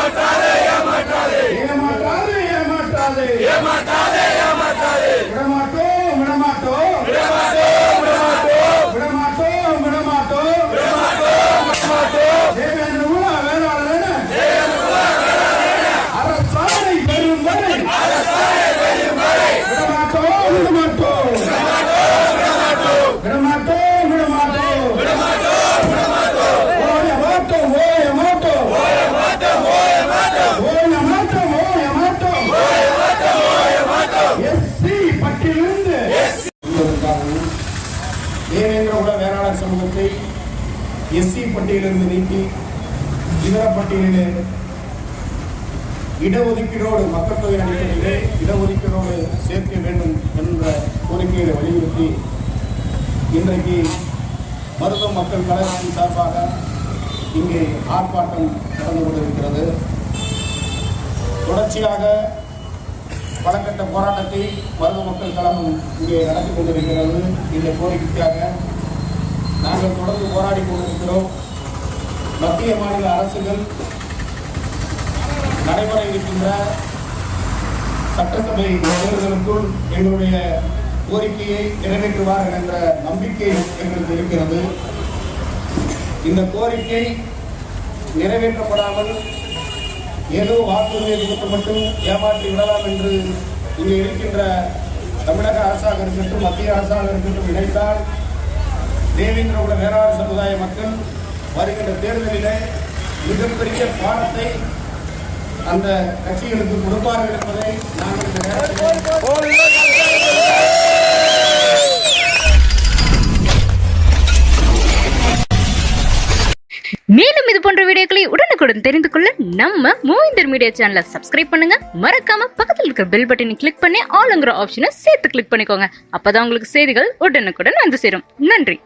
ஏமாற்றாதே ஏமாற்றாதே. ஏமாற்றாதே ஏமாற்றாதே. சமூகத்தை எஸ்சி பட்டியலிருந்து நீக்கி இதர பட்டியலிலே இடஒதுக்கீடோடு மக்கள் தொகை அடிப்படையிலே இடஒதுக்கீடோடு சேர்க்க வேண்டும் என்ற கோரிக்கையை வலியுறுத்தி இன்றைக்கு மருத்துவ மக்கள் கழகத்தின் சார்பாக இங்கே ஆர்ப்பாட்டம் நடந்து கொண்டிருக்கிறது. தொடர்ச்சியாக பலகட்ட போராட்டத்தை மருத்துவ மக்கள் கழகம் இங்கே நடத்தி கொண்டிருக்கிறது. இந்த கோரிக்கைக்காக நாங்கள் தொடர்ந்து போராடி கொண்டிருக்கிறோம். மத்திய மாநில அரசுகள் நடைபெற இருக்கின்ற சட்டசபை தேர்தலுக்குள் எங்களுடைய கோரிக்கையை நிறைவேற்றுவார்கள் என்ற நம்பிக்கை எங்களுக்கு இருக்கிறது. இந்த கோரிக்கை நிறைவேற்றப்படாமல் ஏதோ வாக்குறுதியை கொடுத்து மட்டும் ஏமாற்றி விடலாம் என்று இங்கே இருக்கின்ற தமிழக அரசாக இருக்கட்டும் மத்திய அரசாக இருக்கட்டும் இணைத்தால் தேவேந்திரகுல வேளாண் சமுதாய மக்கள் வருகின்ற தேர்தலிலே மிகப்பெரிய பாடத்தை அந்த கட்சிகளுக்கு கொடுப்பார்கள் என்பதை நாங்கள் மேலும் இது போன்ற வீடியோக்களை உடனுக்குடன் தெரிந்து கொள்ள நம்ம மூவிந்தர் மீடியா சேனலை சப்ஸ்கிரைப் பண்ணுங்க. மறக்காம பக்கத்தில் இருக்க பெல் பட்டனை கிளிக் பண்ணி ஆளுங்கிற ஆப்ஷனை சேர்த்து கிளிக் பண்ணிக்கோங்க. அப்பதான் உங்களுக்கு செய்திகள் உடனுக்குடன் வந்து சேரும். நன்றி.